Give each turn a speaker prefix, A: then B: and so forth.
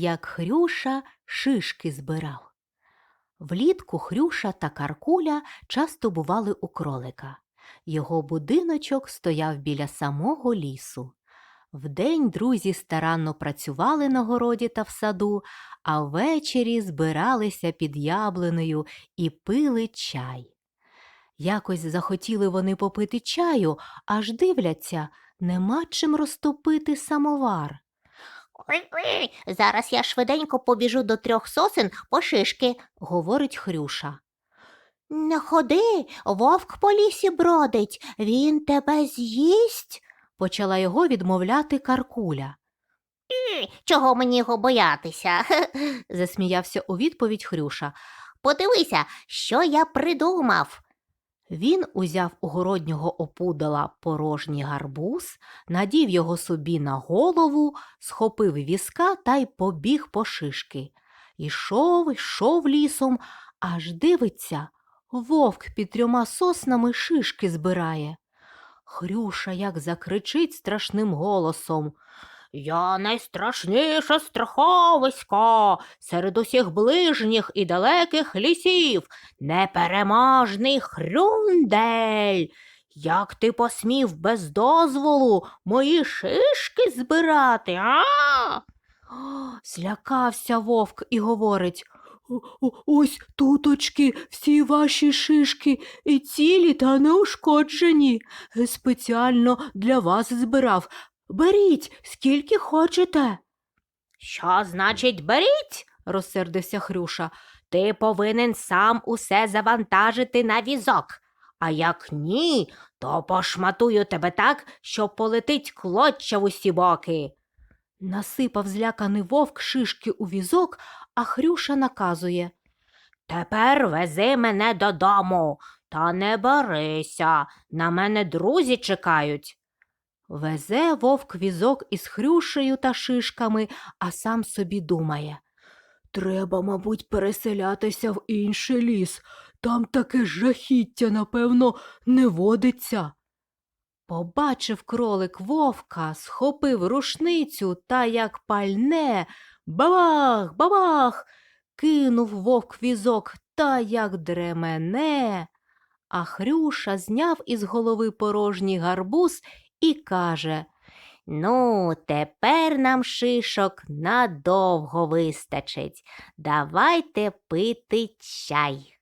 A: як Хрюша шишки збирав. Влітку Хрюша та Каркуля часто бували у кролика. Його будиночок стояв біля самого лісу. Вдень друзі старанно працювали на городі та в саду, а ввечері збиралися під яблунею і пили чай. Якось захотіли вони попити чаю, аж дивляться, нема чим розтопити самовар.
B: Зараз я швиденько побіжу до трьох сосен по шишки.
A: говорить Хрюша.
B: Не ходи, вовк по лісі бродить, він тебе з'їсть.
A: Почала його відмовляти Каркуля.
B: Чого мені його боятися?
A: Засміявся у відповідь Хрюша.
B: Подивися, що я придумав.
A: Він узяв у городнього опудала порожній гарбуз, надів його собі на голову, схопив візка та й побіг по шишки. Ішов, йшов лісом, аж дивиться, вовк під трьома соснами шишки збирає. Хрюша як закричить страшним голосом.
B: Я найстрашніше страховисько серед усіх ближніх і далеких лісів, непереможний хрюндель. Як ти посмів без дозволу мої шишки збирати, а?
A: Злякався вовк і говорить. «О- о- Ось туточки всі ваші шишки і цілі та неушкоджені. Спеціально для вас збирав. Беріть, скільки хочете.
B: Що значить беріть?
A: розсердився Хрюша.
B: Ти повинен сам усе завантажити на візок. А як ні, то пошматую тебе так, що полетить клоччя в усі боки.
A: Насипав зляканий вовк шишки у візок, а Хрюша наказує.
B: Тепер вези мене додому, та не берися, на мене друзі чекають.
A: Везе вовк візок із хрюшею та шишками, а сам собі думає. Треба, мабуть, переселятися в інший ліс. Там таке жахіття, напевно, не водиться. Побачив кролик вовка, схопив рушницю та як пальне. Бабах, бабах. Кинув вовк візок та як дремене. А Хрюша зняв із голови порожній гарбуз і каже
B: Ну, тепер нам шишок надовго вистачить. Давайте пити чай.